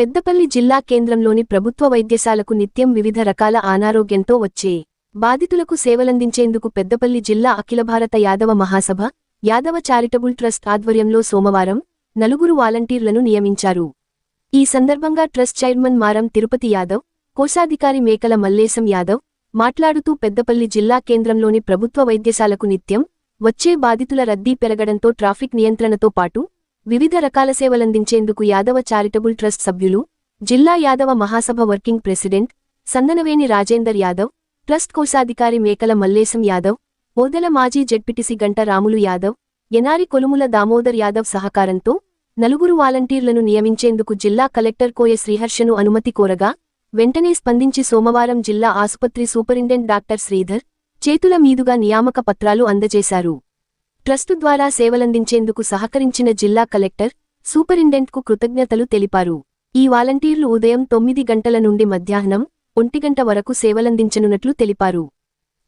పెద్దపల్లి జిల్లా కేంద్రంలోని ప్రభుత్వ వైద్యశాలకు నిత్యం వివిధ రకాల అనారోగ్యంతో వచ్చే బాధితులకు సేవలందించేందుకు పెద్దపల్లి జిల్లా అఖిల భారత యాదవ మహాసభ యాదవ చారిటబుల్ ట్రస్ట్ ఆధ్వర్యంలో సోమవారం నలుగురు వాలంటీర్లను నియమించారు. ఈ సందర్భంగా ట్రస్ట్ చైర్మన్ మారం తిరుపతి యాదవ్ కోశాధికారి మేకల మల్లేశం యాదవ్ మాట్లాడుతూ పెద్దపల్లి జిల్లా కేంద్రంలోని ప్రభుత్వ వైద్యశాలకు నిత్యం వచ్చే బాధితుల రద్దీ పెరగడంతో ట్రాఫిక్ నియంత్రణతో పాటు వివిధ రకాల సేవలందించేందుకు యాదవ చారిటబుల్ ట్రస్ట్ సభ్యులు జిల్లా Yadava Mahasabha working president Sandanaveni Rajender Yadav trust కోశాధికారి మేకల మల్లేశం యాదవ్ ఓదెల మాజీ జడ్పిటిసి గంట రాములు యాదవ్ ఎనారి కొలుముల దామోదర్ యాదవ్ సహకారంతో నలుగురు వాలంటీర్లను నియమించేందుకు జిల్లా కలెక్టర్ కోయ శ్రీహర్షను అనుమతి కోరగా వెంటనే స్పందించి సోమవారం జిల్లా ఆసుపత్రి సూపరింటెండెంట్ డాక్టర్ శ్రీధర్ చేతుల మీదుగా నియామక పత్రాలు అందజేశారు. ట్రస్టు ద్వారా సేవలందించేందుకు సహకరించిన జిల్లా కలెక్టర్ సూపరింటెంట్కు కృతజ్ఞతలు తెలిపారు. ఈ వాలంటీర్లు ఉదయం తొమ్మిది గంటల నుండి మధ్యాహ్నం ఒంటిగంట వరకు సేవలందించనున్నట్లు తెలిపారు.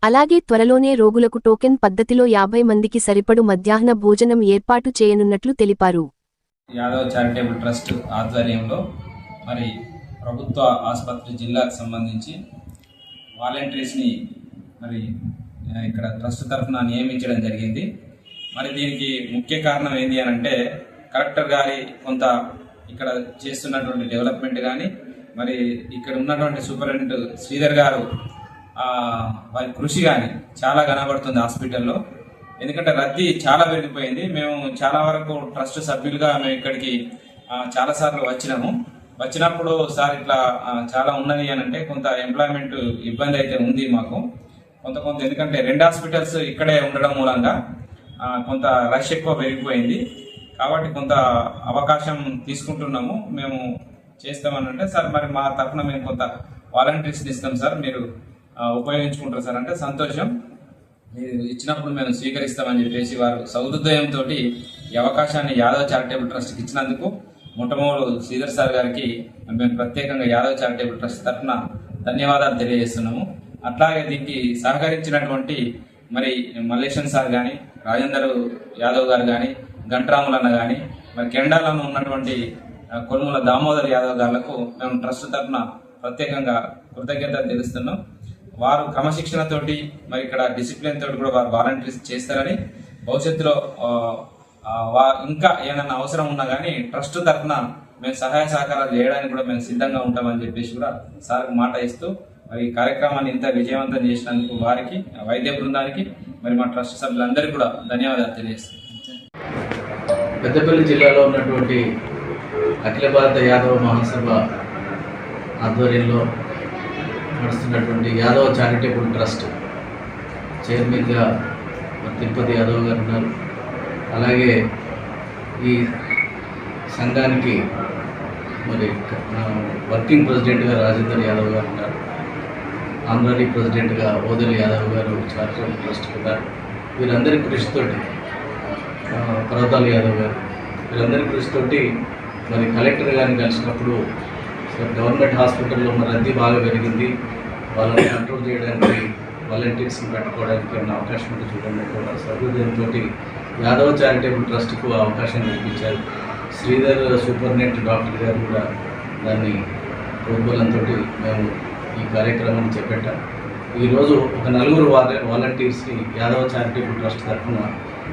అలాగే త్వరలోనే రోగులకు టోకెన్ పద్ధతిలో యాభై మందికి సరిపడు మధ్యాహ్న భోజనం ఏర్పాటు చేయనున్నట్లు తెలిపారు. యాదవ్ చారిటబుల్ ట్రస్ట్ ఆధ్వర్యంలో మరి ప్రభుత్వ ఆసుపత్రి జిల్లాకు సంబంధించి వాలంటీర్స్ని మరి ఇక్కడ ట్రస్ట్ తరఫున నియమించడం జరిగింది. మరి దీనికి ముఖ్య కారణం ఏంటి అని అంటే కలెక్టర్ గారి కొంత ఇక్కడ చేస్తున్నటువంటి డెవలప్మెంట్ కానీ మరి ఇక్కడ ఉన్నటువంటి సూపరింటెండెంట్ శ్రీధర్ గారు వారి కృషి కానీ చాలా కనబడుతుంది హాస్పిటల్లో. ఎందుకంటే రద్దీ చాలా పెరిగిపోయింది. మేము చాలా వరకు ట్రస్ట్ సభ్యులుగా మేము ఇక్కడికి చాలాసార్లు చాలా సార్లు వచ్చినాము. వచ్చినప్పుడు సార్ ఇట్లా చాలా ఉన్నది అని అంటే కొంత ఎంప్లాయ్మెంట్ ఇబ్బంది అయితే ఉంది మాకు. కొంత కొంత ఎందుకంటే రెండు హాస్పిటల్స్ ఇక్కడే ఉండడం మూలంగా కొంత రష్ ఎక్కువ పెరిగిపోయింది. కాబట్టి కొంత అవకాశం తీసుకుంటున్నాము. మేము చేస్తామని అంటే సార్ మరి మా తరఫున మేము కొంత వాలంటీర్స్ ఇస్తాం సార్. మీరు ఉపయోగించుకుంటారు సార్. అంటే సంతోషం. మీరు ఇచ్చినప్పుడు మేము స్వీకరిస్తామని చెప్పేసి వారు సౌహృదయంతో ఈ అవకాశాన్ని యాదవ్ చారిటబుల్ ట్రస్ట్కి ఇచ్చినందుకు మొట్టమొదటి శ్రీధర్ సార్ గారికి మేము ప్రత్యేకంగా యాదవ్ చారిటబుల్ ట్రస్ట్ తరఫున ధన్యవాదాలు తెలియజేస్తున్నాము. అట్లాగే దీనికి సహకరించినటువంటి మరి మల్లేశన్ సార్ కానీ రాజేందర్ యాదవ్ గారు కానీ గంటరాములన్న కానీ మరి కెండాలలో ఉన్నటువంటి ఆ, దామోదర్ యాదవ్ గారులకు మేము ట్రస్ట్ తరఫున ప్రత్యేకంగా కృతజ్ఞత తెలుస్తున్నాం. వారు క్రమశిక్షణతోటి మరి ఇక్కడ డిసిప్లిన్ తోటి కూడా వారు వాలంటీర్స్ చేస్తారని భవిష్యత్తులో వా- ఇంకా ఏదైనా అవసరం ఉన్నా కానీ ట్రస్ట్ తరఫున మేము సహాయ సహకారాలు చేయడానికి కూడా మేము సిద్ధంగా ఉంటామని చెప్పేసి కూడా సార్కు మాట ఇస్తూ మరి ఈ కార్యక్రమాన్ని ఇంత విజయవంతం చేసినందుకు వారికి వైద్య బృందానికి మరి మా ట్రస్ట్ సభ్యులందరికీ కూడా ధన్యవాదాలు తెలియజేస్తున్నాం పెద్దపల్లి జిల్లాలో ఉన్నటువంటి అఖిల భారత యాదవ మహాసభ ఆధ్వర్యంలో నడుస్తున్నటువంటి యాదవ చారిటబుల్ ట్రస్ట్ చైర్మన్గా తిరుపతి యాదవ్ గారు ఉన్నారు. అలాగే ఈ సంఘానికి మరి వర్కింగ్ ప్రెసిడెంట్గా రాజేందర్ యాదవ్ గారు ఉన్నారు. ఆంధ్రాని ప్రెసిడెంట్గా ఓదల్ యాదవ్ గారు చారిటబుల్ ట్రస్ట్ ఉన్నారు వీరందరి కృషితోటి ఆ, యాదవ్ గారు వీరందరి కృషితోటి మరి కలెక్టర్ గారిని కలిసినప్పుడు గవర్నమెంట్ హాస్పిటల్లో మరి రద్దీ బాగా పెరిగింది. వాళ్ళని కంట్రోల్ చేయడానికి వాలంటీర్స్ని పెట్టుకోవడానికి ఏమైనా అవకాశం ఉంటే చూడండి కూడా సహృదయంతో యాదవ్ చారిటబుల్ ట్రస్ట్కు అవకాశం కల్పించారు. శ్రీధర్ సూపర్నెంట్ డాక్టర్ గారు కూడా దాన్ని ప్రోద్బలంతో మేము ఈ కార్యక్రమాన్ని చేపట్టాం. ఈరోజు ఒక నలుగురు వాల వాలంటీర్స్ని యాదవ్ చారిటబుల్ ట్రస్ట్ తరఫున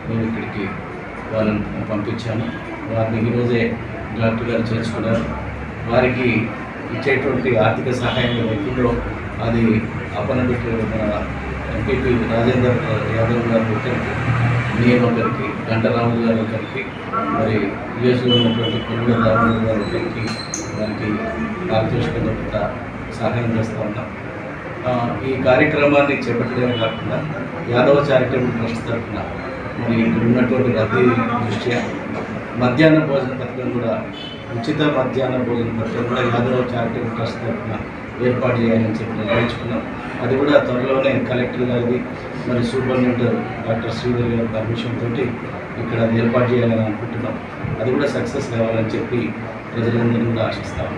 మేము ఇక్కడికి వాళ్ళని పంపించాము. వారిని ఈరోజే డాక్టర్ గారు చేర్చుకున్నారు. వారికి ఇచ్చేటువంటి ఆర్థిక సహాయం ఎప్పుడో అది అప్పనబెట్టిన ఎంపీపీ రాజేందర్ యాదవ్ గారు ఒకరికి నేను ఒకరికి గంటరాములు గారు ఒకరికి మరి యుఎస్లో ఉన్నటువంటి కొనుగోలు రాములు గారు ఒకరికి వారికి పారితోషికంగా కొంత సహాయం చేస్తూ ఉన్నాం ఈ కార్యక్రమాన్ని చేపట్టడమే కాకుండా యాదవ చారిటబుల్ ట్రస్ట్ తరఫున మరి ఇక్కడ ఉన్నటువంటి రద్దీ దృష్ట్యా మధ్యాహ్న భోజన పథకం కూడా ఉచిత మధ్యాహ్న భోజన పథకం కూడా యాదవ చారిటబుల్ ట్రస్ట్ తరఫున ఏర్పాటు చేయాలని చెప్పి నిర్ణయించుకున్నాం అది కూడా త్వరలోనే కలెక్టర్ గారిది మరి సూపరింటెండెంట్ డాక్టర్ శ్రీధర్ గారి పర్మిషన్ తోటి ఇక్కడ అది ఏర్పాటు చేయాలని అనుకుంటున్నాం. అది కూడా సక్సెస్ కావాలని చెప్పి ప్రజలందరూ కూడా ఆశిస్తాము